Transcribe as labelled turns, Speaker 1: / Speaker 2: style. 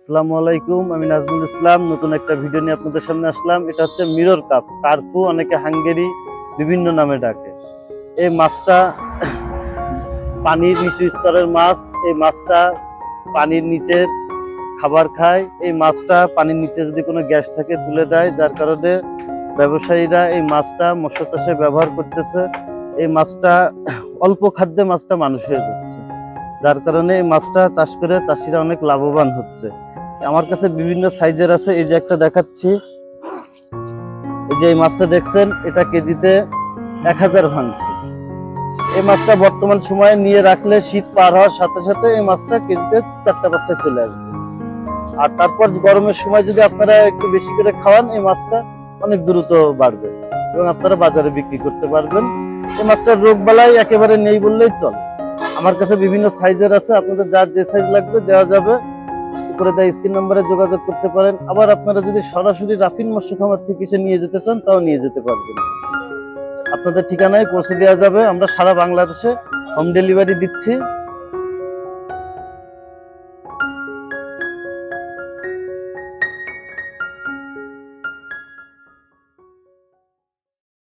Speaker 1: আসসালামু আলাইকুম, আমি নাজমুল ইসলাম, নতুন একটা ভিডিও নিয়ে আপনাদের সামনে আসলাম। এটা হচ্ছে মিরর কাপ, কার্ফু, অনেকে হাঙ্গেরি, বিভিন্ন নামে ডাকে। এই মাছটা পানির নিচু স্তরের মাছ, এই মাছটা পানির নিচের খাবার খায়। এই মাছটা পানির নিচে যদি কোনো গ্যাস থাকে তুলে দেয়, যার কারণে ব্যবসায়ীরা এই মাছটা মৎস্য চাষে ব্যবহার করতেছে। এই মাছটা অল্প খাদ্যে মাছটা মানুষ হয়ে যাচ্ছে যার কারণে এই মাছটা চাষ করে চাষিরা অনেক লাভবান হচ্ছে। আমার কাছে বিভিন্ন সাইজের আছে, এই যে একটা দেখাচ্ছি। এই যে এই মাছটা দেখছেন, এটা কেজিতে এক হাজার ভাঙছে। এই মাছটা বর্তমান সময়ে নিয়ে রাখলে শীত পার হওয়ার সাথে সাথে এই মাছটা কেজিতে চারটা, পাঁচটা চলে আসবে। আর তারপর গরমের সময় যদি আপনারা একটু বেশি করে খাওয়ান, এই মাছটা অনেক দ্রুত বাড়বে এবং আপনারা বাজারে বিক্রি করতে পারবেন। এই মাছটার রোগ বালাই একেবারে নেই বললেই চলে। আমার কাছে বিভিন্ন সাইজের আছে, আপনাদের যার যে সাইজ লাগবে দেওয়া যাবে। উপরে দেওয়া স্ক্রিন নাম্বারে যোগাযোগ করতে পারেন। আবার আপনারা যদি সরাসরি রাফিন মৎস্য খামার থেকে এসে নিয়ে যেতে চান, তাও নিয়ে যেতে পারবেন। আপনাদের ঠিকানায় পৌঁছে দেওয়া যাবে। আমরা সারা বাংলাদেশে হোম ডেলিভারি দিচ্ছি।